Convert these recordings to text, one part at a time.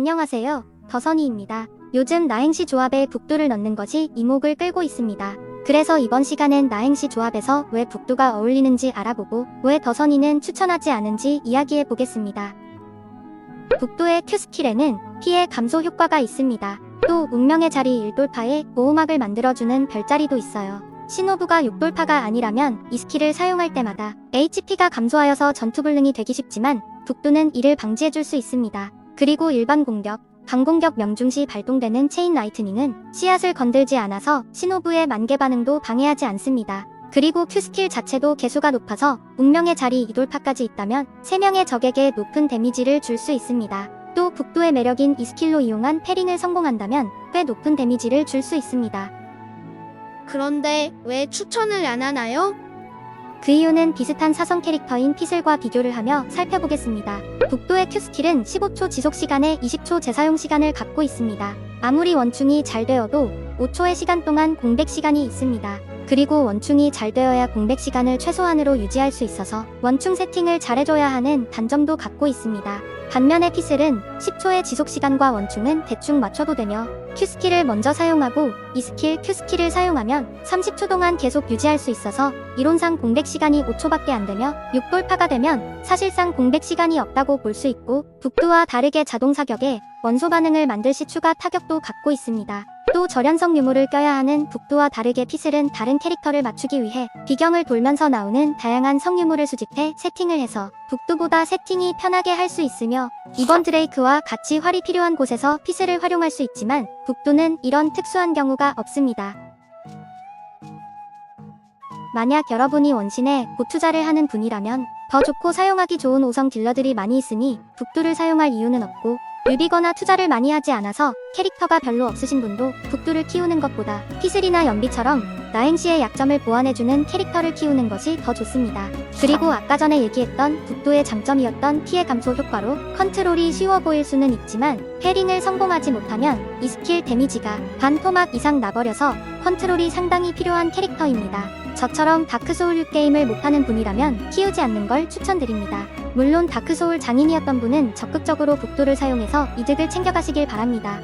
안녕하세요. 더선이입니다. 요즘 나행시 조합에 북두를 넣는 것이 이목을 끌고 있습니다. 그래서 이번 시간엔 나행시 조합에서 왜 북두가 어울리는지 알아보고 왜 더선이는 추천하지 않은지 이야기해 보겠습니다. 북두의 큐스킬에는 피해 감소 효과가 있습니다. 또 운명의 자리 일돌파에 보호막을 만들어주는 별자리도 있어요. 신호부가 6돌파가 아니라면 이 스킬을 사용할 때마다 HP가 감소하여서 전투불능이 되기 쉽지만 북두는 이를 방지해줄 수 있습니다. 그리고 일반 공격, 강공격 명중시 발동되는 체인 라이트닝은 씨앗을 건들지 않아서 신호부의 만개 반응도 방해하지 않습니다. 그리고 Q스킬 자체도 개수가 높아서 운명의 자리 이돌파까지 있다면 3명의 적에게 높은 데미지를 줄 수 있습니다. 또 북두의 매력인 이 스킬로 이용한 패링을 성공한다면 꽤 높은 데미지를 줄 수 있습니다. 그런데 왜 추천을 안 하나요? 그 이유는 비슷한 사성 캐릭터인 피슬과 비교를 하며 살펴보겠습니다. 북도의 Q스킬은 15초 지속 시간에 20초 재사용 시간을 갖고 있습니다. 아무리 원충이 잘 되어도 5초의 시간 동안 공백 시간이 있습니다. 그리고 원충이 잘 되어야 공백 시간을 최소한으로 유지할 수 있어서 원충 세팅을 잘해줘야 하는 단점도 갖고 있습니다. 반면에 피슬은 10초의 지속 시간과 원충은 대충 맞춰도 되며 Q스킬을 먼저 사용하고 이 스킬 Q스킬을 사용하면 30초 동안 계속 유지할 수 있어서 이론상 공백 시간이 5초밖에 안 되며 6돌파가 되면 사실상 공백 시간이 없다고 볼 수 있고 북두와 다르게 자동 사격에 원소 반응을 만들 시 추가 타격도 갖고 있습니다. 또 절연성 유물을 껴야 하는 북두와 다르게 피슬은 다른 캐릭터를 맞추기 위해 비경을 돌면서 나오는 다양한 성유물을 수집해 세팅을 해서 북두보다 세팅이 편하게 할 수 있으며 이번 드레이크와 같이 활이 필요한 곳에서 피슬을 활용할 수 있지만 북두는 이런 특수한 경우가 없습니다. 만약 여러분이 원신에 고투자를 하는 분이라면 더 좋고 사용하기 좋은 5성 딜러들이 많이 있으니 북두를 사용할 이유는 없고 유비거나 투자를 많이 하지 않아서 캐릭터가 별로 없으신 분도 북두를 키우는 것보다 피슬이나 연비처럼 나행시의 약점을 보완해주는 캐릭터를 키우는 것이 더 좋습니다. 그리고 아까 전에 얘기했던 북두의 장점이었던 피해 감소 효과로 컨트롤이 쉬워 보일 수는 있지만 패링을 성공하지 못하면 이 스킬 데미지가 반 토막 이상 나버려서 컨트롤이 상당히 필요한 캐릭터입니다. 저처럼 다크소울 6게임을 못하는 분이라면 키우지 않는 걸 추천드립니다. 물론 다크소울 장인이었던 분은 적극적으로 북두를 사용해서 이득을 챙겨가시길 바랍니다.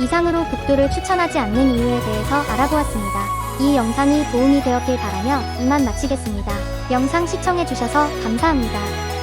이상으로 북두를 추천하지 않는 이유에 대해서 알아보았습니다. 이 영상이 도움이 되었길 바라며 이만 마치겠습니다. 영상 시청해주셔서 감사합니다.